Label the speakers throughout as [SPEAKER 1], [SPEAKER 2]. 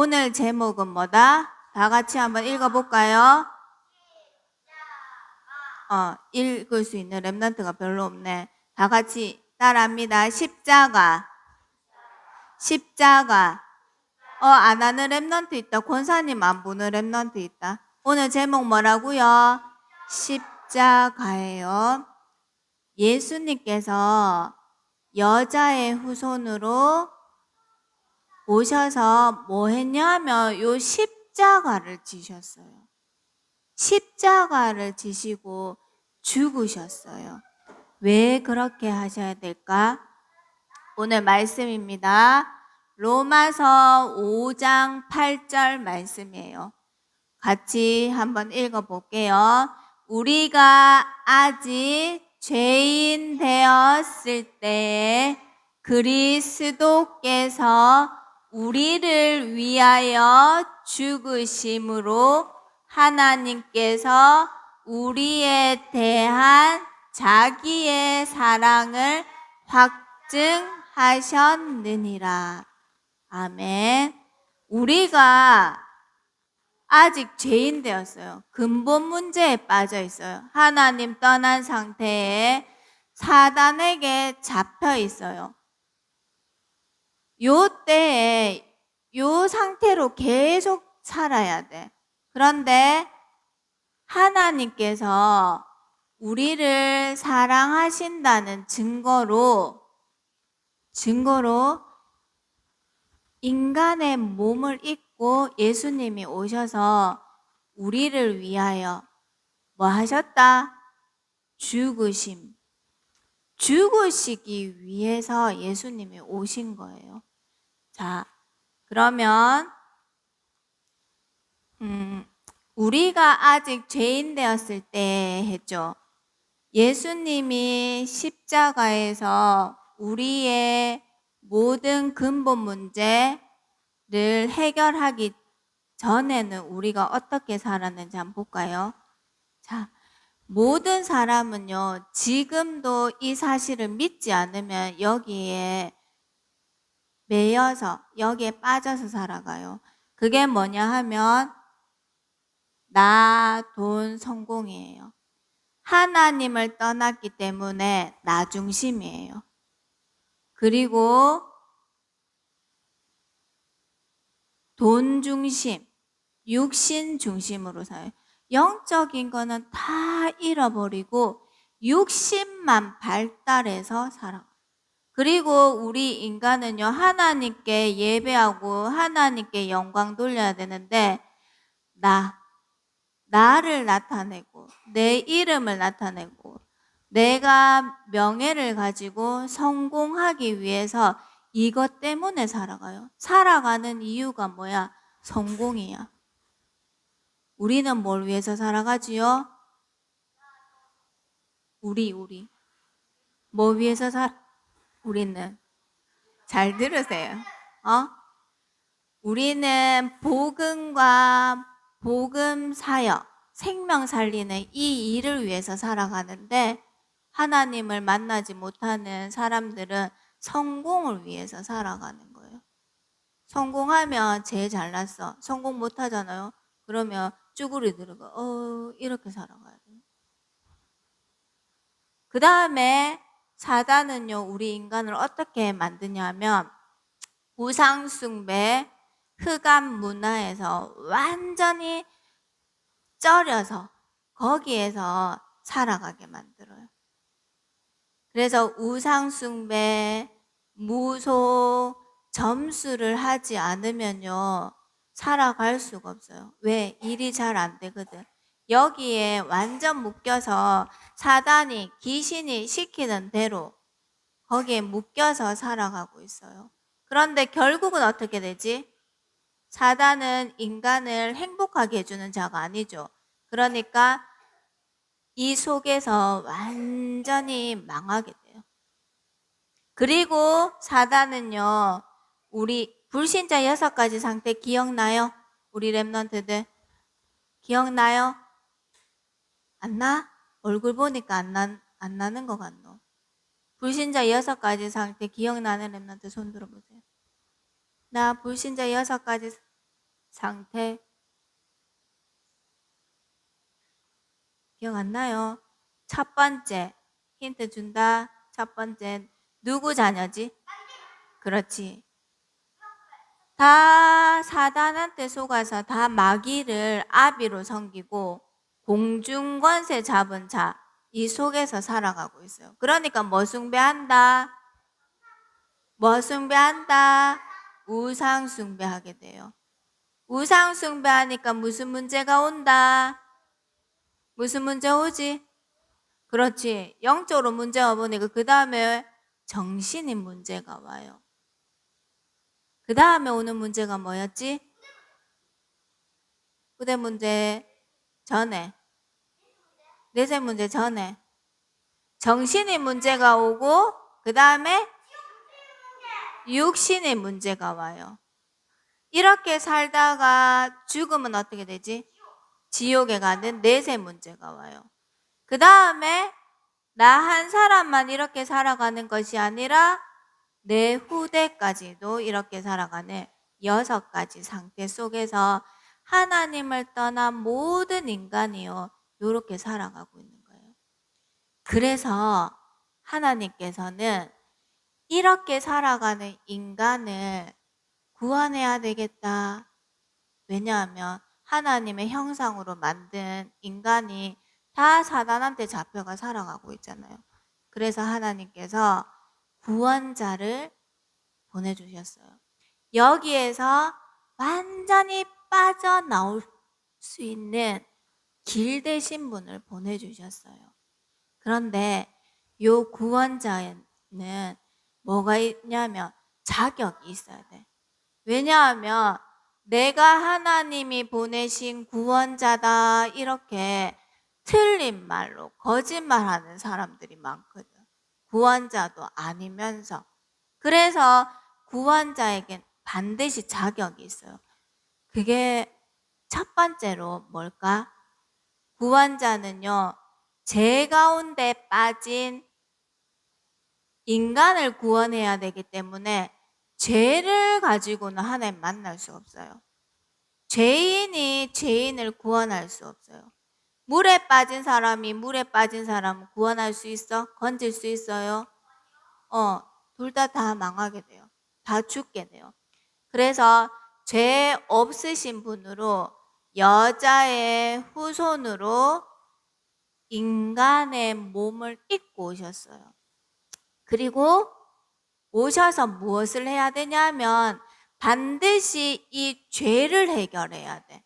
[SPEAKER 1] 오늘 제목은 뭐다? 다 같이 한번 읽어볼까요? 어, 읽을 수 있는 랩런트가 별로 없네. 다 같이 따라합니다. 십자가. 십자가. 어, 안 하는 랩런트 있다. 권사님 안 보는 랩런트 있다. 오늘 제목 뭐라고요? 십자가예요. 예수님께서 여자의 후손으로 오셔서 뭐 했냐면 요 십자가를 지셨어요. 십자가를 지시고 죽으셨어요. 왜 그렇게 하셔야 될까? 오늘 말씀입니다. 로마서 5장 8절 말씀이에요. 같이 한번 읽어 볼게요. 우리가 아직 죄인 되었을 때에 그리스도께서 우리를 위하여 죽으심으로 하나님께서 우리에 대한 자기의 사랑을 확증하셨느니라. 아멘. 우리가 아직 죄인 되었어요. 근본 문제에 빠져 있어요. 하나님 떠난 상태에 사단에게 잡혀 있어요. 요 때에 요 상태로 계속 살아야 돼. 그런데 하나님께서 우리를 사랑하신다는 증거로 증거로 인간의 몸을 입고 예수님이 오셔서 우리를 위하여 뭐 하셨다? 죽으심. 죽으시기 위해서 예수님이 오신 거예요. 자, 그러면 음, 우리가 아직 죄인 되었을 때 했죠. 예수님이 십자가에서 우리의 모든 근본 문제를 해결하기 전에는 우리가 어떻게 살았는지 한번 볼까요? 자, 모든 사람은요, 지금도 이 사실을 믿지 않으면 여기에 매여서, 여기에 빠져서 살아가요. 그게 뭐냐 하면, 나, 돈, 성공이에요. 하나님을 떠났기 때문에 나 중심이에요. 그리고 돈 중심, 육신 중심으로 살아요. 영적인 거는 다 잃어버리고 육신만 발달해서 살아. 그리고 우리 인간은요, 하나님께 예배하고 하나님께 영광 돌려야 되는데, 나, 나를 나타내고, 내 이름을 나타내고, 내가 명예를 가지고 성공하기 위해서 이것 때문에 살아가요. 살아가는 이유가 뭐야? 성공이야. 우리는 뭘 위해서 살아가지요? 우리, 우리. 뭐 위해서 살, 우리는. 잘 들으세요. 어? 우리는 복음과 복음 사역, 생명 살리는 이 일을 위해서 살아가는데, 하나님을 만나지 못하는 사람들은 성공을 위해서 살아가는 거예요. 성공하면 제일 잘났어. 성공 못 하잖아요. 그러면 쭈구리 들어가. 어, 이렇게 살아가야 돼. 그 다음에 사단은요, 우리 인간을 어떻게 만드냐면, 우상숭배, 흑암 문화에서 완전히 쩔여서 거기에서 살아가게 만들어요. 그래서 우상숭배, 무소, 점수를 하지 않으면요, 살아갈 수가 없어요. 왜? 일이 잘 안 되거든. 여기에 완전 묶여서 사단이, 귀신이 시키는 대로 거기에 묶여서 살아가고 있어요. 그런데 결국은 어떻게 되지? 사단은 인간을 행복하게 해주는 자가 아니죠. 그러니까 이 속에서 완전히 망하게 돼요. 그리고 사단은요, 우리 불신자 여섯 가지 상태 기억나요? 우리 랩런트들 기억나요? 안 나? 얼굴 보니까 안, 나, 안 나는 것 같노? 불신자 여섯 가지 상태 기억나는 랩런트 손 들어보세요. 나 불신자 여섯 가지 상태. 기억 안 나요? 첫 번째, 힌트 준다. 첫 번째, 누구 자녀지? 그렇지. 다 사단한테 속아서 다 마귀를 아비로 섬기고 공중권세 잡은 자, 이 속에서 살아가고 있어요. 그러니까 뭐 숭배한다? 뭐 숭배한다? 우상 숭배하게 돼요. 우상 숭배하니까 무슨 문제가 온다? 무슨 문제 오지? 그렇지. 영적으로 문제가 보니까 그 다음에 정신이 문제가 와요. 그 다음에 오는 문제가 뭐였지? 후대 문제 전에. 내세 문제 전에. 정신이 문제가 오고, 그 다음에 육신의 문제가 와요. 이렇게 살다가 죽으면 어떻게 되지? 지옥에 가는 내세 문제가 와요. 그 다음에 나 한 사람만 이렇게 살아가는 것이 아니라 내 후대까지도 이렇게 살아가는 여섯 가지 상태 속에서 하나님을 떠난 모든 인간이요. 이렇게 살아가고 있는 거예요. 그래서 하나님께서는 이렇게 살아가는 인간을 구원해야 되겠다. 왜냐하면 하나님의 형상으로 만든 인간이 다 사단한테 잡혀가 살아가고 있잖아요. 그래서 하나님께서 구원자를 보내주셨어요. 여기에서 완전히 빠져나올 수 있는 길 대신 분을 보내주셨어요. 그런데 요 구원자는 뭐가 있냐면 자격이 있어야 돼. 왜냐하면 내가 하나님이 보내신 구원자다 이렇게 틀린 말로 거짓말하는 사람들이 많거든. 구원자도 아니면서. 그래서 구원자에겐 반드시 자격이 있어요. 그게 첫 번째로 뭘까? 구원자는요, 죄 가운데 빠진 인간을 구원해야 되기 때문에 죄를 가지고는 하나님 만날 수 없어요. 죄인이 죄인을 구원할 수 없어요. 물에 빠진 사람이 물에 빠진 사람을 구원할 수 있어? 건질 수 있어요? 어, 둘 다 다 망하게 돼요. 다 죽게 돼요. 그래서 죄 없으신 분으로 여자의 후손으로 인간의 몸을 입고 오셨어요. 그리고 오셔서 무엇을 해야 되냐면 반드시 이 죄를 해결해야 돼.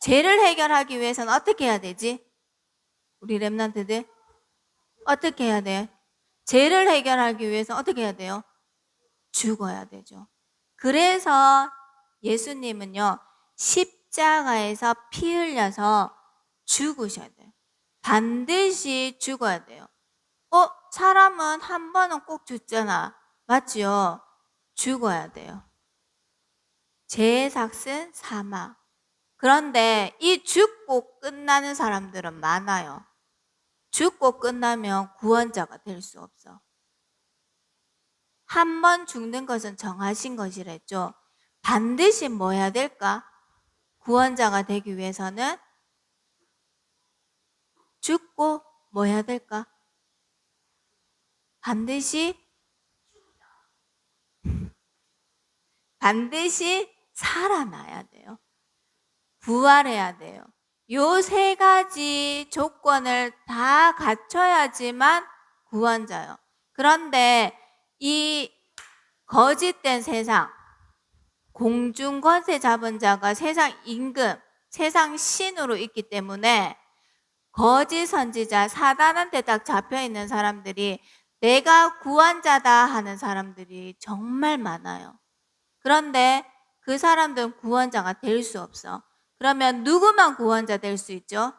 [SPEAKER 1] 죄를 해결하기 위해서는 어떻게 해야 되지? 우리 랩런트들 어떻게 해야 돼? 죄를 해결하기 위해서 어떻게 해야 돼요? 죽어야 되죠. 그래서 예수님은요 십 자가에서 피 흘려서 죽으셔야 돼요. 반드시 죽어야 돼요. 어, 사람은 한 번은 꼭 죽잖아. 맞지요? 죽어야 돼요. 죄의 삭은 사망. 그런데 이 죽고 끝나는 사람들은 많아요. 죽고 끝나면 구원자가 될 수 없어. 한 번 죽는 것은 정하신 것이랬죠. 반드시 뭐 해야 될까? 구원자가 되기 위해서는 죽고 뭐 해야 될까? 반드시 반드시 살아나야 돼요. 부활해야 돼요. 요 세 가지 조건을 다 갖춰야지만 구원자요. 그런데 이 거짓된 세상, 공중 권세 잡은 자가 세상 임금, 세상 신으로 있기 때문에 거짓 선지자, 사단한테 딱 잡혀 있는 사람들이 내가 구원자다 하는 사람들이 정말 많아요. 그런데 그 사람들은 구원자가 될 수 없어. 그러면 누구만 구원자 될 수 있죠?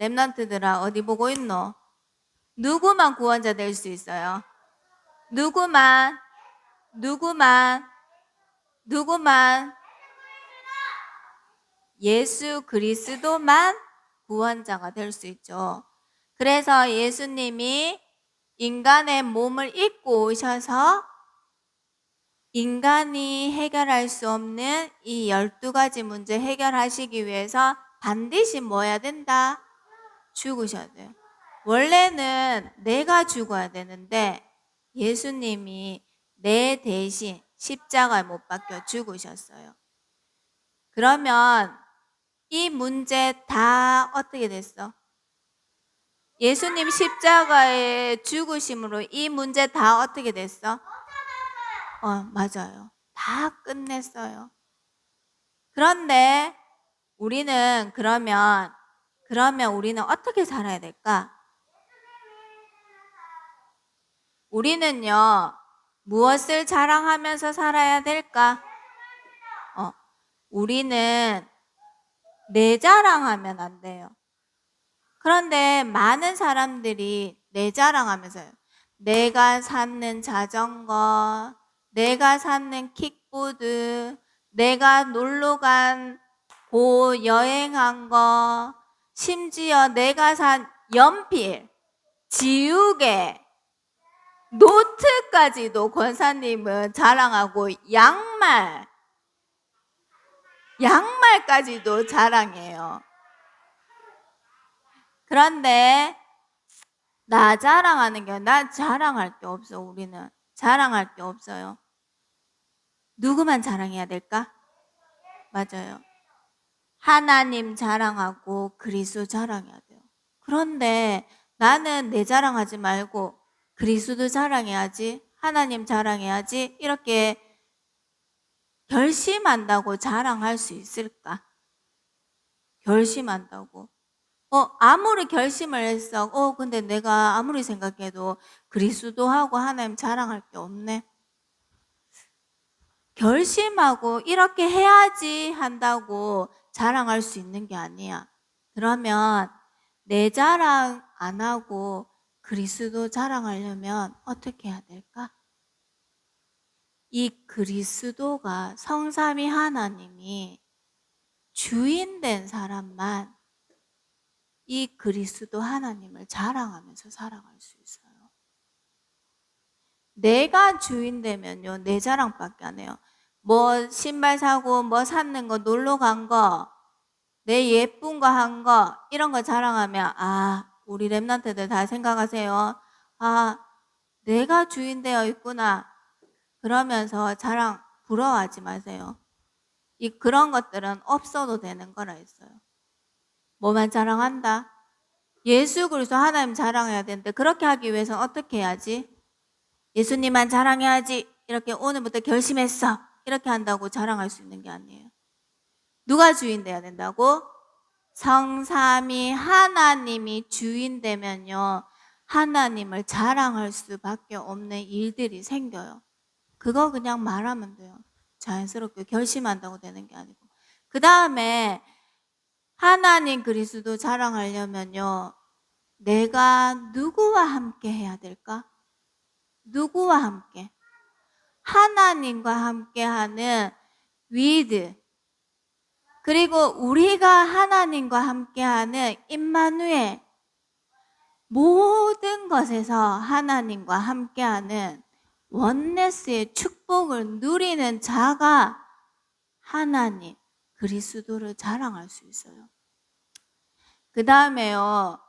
[SPEAKER 1] 랩런트들아 어디 보고 있노? 누구만 구원자 될 수 있어요? 누구만? 누구만? 누구만? 예수 그리스도만 구원자가 될 수 있죠. 그래서 예수님이 인간의 몸을 입고 오셔서 인간이 해결할 수 없는 이 12가지 문제 해결하시기 위해서 반드시 뭐 해야 된다? 죽으셔야 돼요. 원래는 내가 죽어야 되는데 예수님이 내 대신 십자가에 못 박혀 죽으셨어요. 그러면 이 문제 다 어떻게 됐어? 예수님 십자가에 죽으심으로 이 문제 다 어떻게 됐어? 어, 맞아요. 다 끝냈어요. 그런데 우리는 그러면, 그러면 우리는 어떻게 살아야 될까? 우리는요, 무엇을 자랑하면서 살아야 될까? 어, 우리는 내 자랑하면 안 돼요. 그런데 많은 사람들이 내 자랑하면서요. 내가 샀는 자전거, 내가 샀는 킥보드, 내가 놀러 간 고 여행한 거, 심지어 내가 산 연필, 지우개, 노트까지도 권사님은 자랑하고 양말, 양말까지도 자랑해요. 그런데 나 자랑하는 게 나 자랑할 게 없어 우리는 자랑할 게 없어요. 누구만 자랑해야 될까? 맞아요. 하나님 자랑하고 그리스도 자랑해야 돼요. 그런데 나는 내 자랑하지 말고 그리스도 자랑해야지 하나님 자랑해야지 이렇게 결심한다고 자랑할 수 있을까? 결심한다고. 어, 아무리 결심을 했어. 어, 근데 내가 아무리 생각해도 그리스도하고 하나님 자랑할 게 없네. 결심하고 이렇게 해야지 한다고 자랑할 수 있는 게 아니야. 그러면 내 자랑 안 하고 그리스도 자랑하려면 어떻게 해야 될까? 이 그리스도가 성삼위 하나님이 주인 된 사람만 이 그리스도 하나님을 자랑하면서 살아갈 수 있어요. 내가 주인 되면요, 내 자랑밖에 안 해요. 뭐 신발 사고, 뭐 샀는 거, 놀러 간 거, 내 예쁜 거 한 거, 이런 거 자랑하면, 아, 우리 랩런트들 다 생각하세요. 아, 내가 주인 되어 있구나. 그러면서 자랑, 부러워하지 마세요. 이 그런 것들은 없어도 되는 거라 했어요. 뭐만 자랑한다? 예수 그리스도 하나님 자랑해야 되는데 그렇게 하기 위해서는 어떻게 해야지? 예수님만 자랑해야지. 이렇게 오늘부터 결심했어. 이렇게 한다고 자랑할 수 있는 게 아니에요. 누가 주인 돼야 된다고? 성삼이 하나님이 주인 되면요. 하나님을 자랑할 수밖에 없는 일들이 생겨요. 그거 그냥 말하면 돼요. 자연스럽게 결심한다고 되는 게 아니고. 그 다음에 하나님 그리스도 자랑하려면요. 내가 누구와 함께 해야 될까? 누구와 함께? 하나님과 함께 하는 위드. 그리고 우리가 하나님과 함께 하는 임마누엘. 모든 것에서 하나님과 함께 하는 원네스의 축복을 누리는 자가 하나님, 그리스도를 자랑할 수 있어요. 그 다음에요,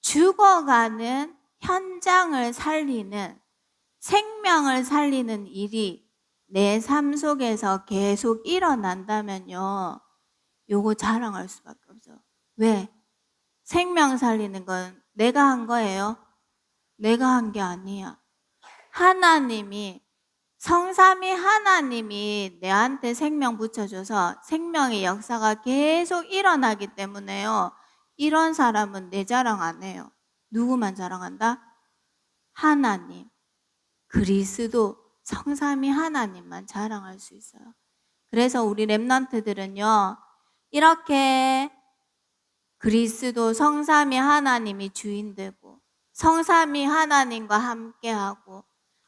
[SPEAKER 1] 죽어가는 현장을 살리는 생명을 살리는 일이 내 삶 속에서 계속 일어난다면요, 요거 자랑할 수밖에 없어요. 왜? 생명 살리는 건 내가 한 거예요? 내가 한 게 아니야. 하나님이 성삼이 하나님이 내한테 생명 붙여줘서 생명의 역사가 계속 일어나기 때문에요. 이런 사람은 내 자랑 안 해요. 누구만 자랑한다? 하나님, 그리스도, 성삼이 하나님만 자랑할 수 있어요. 그래서 우리 랩런트들은요, 이렇게 그리스도 성삼이 하나님이 주인 되고, 성삼이 하나님과 함께하고,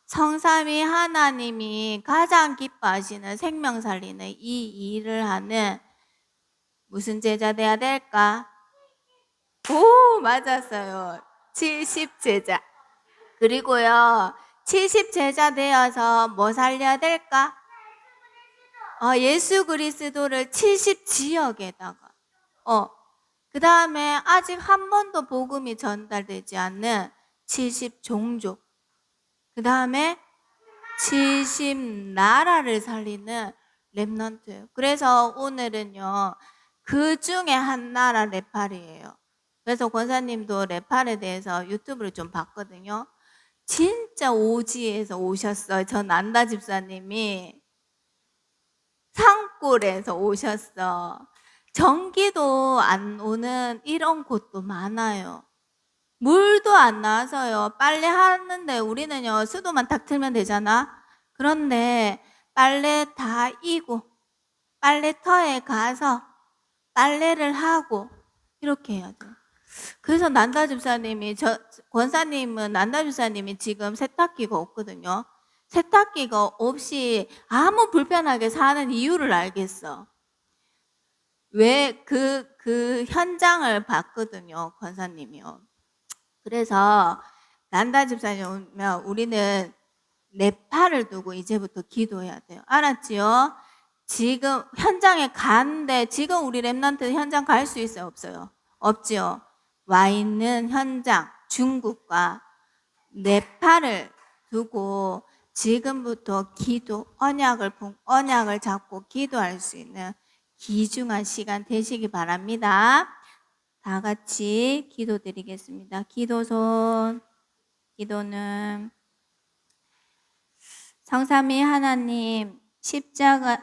[SPEAKER 1] 성삼이 하나님이 가장 기뻐하시는 생명 살리는 이 일을 하는 무슨 제자 돼야 될까? 오, 맞았어요. 70 제자. 그리고요, 70 제자 되어서 뭐 살려야 될까? 어, 예수 그리스도를 70 지역에다가 어, 그 다음에 아직 한 번도 복음이 전달되지 않는 70 종족. 그 다음에 70 나라를 살리는 랩넌트. 그래서 오늘은요, 그 중에 한 나라 네팔이에요. 그래서 권사님도 네팔에 대해서 유튜브를 좀 봤거든요. 진짜 오지에서 오셨어요. 저 난다 집사님이 산골에서 오셨어. 전기도 안 오는 이런 곳도 많아요. 물도 안 나와서요. 빨래 하는데 우리는요, 수도만 딱 틀면 되잖아. 그런데 빨래 다 이고, 빨래터에 가서 빨래를 하고, 이렇게 해야 돼요. 그래서 난다 집사님이, 저, 권사님은 난다 집사님이 지금 세탁기가 없거든요. 세탁기가 없이 아무 불편하게 사는 이유를 알겠어. 왜 그, 그 현장을 봤거든요, 권사님이요. 그래서 난다 집사님 오면 우리는 내 팔을 두고 이제부터 기도해야 돼요. 알았지요? 지금 현장에 가는데 지금 우리 랩런트 현장 갈 수 있어요? 없어요? 없지요? 와 있는 현장 중국과 네팔을 두고 지금부터 기도 언약을 본- 언약을 잡고 기도할 수 있는 귀중한 시간 되시기 바랍니다. 다 같이 기도드리겠습니다. 기도손 기도는 성삼위 하나님 십자가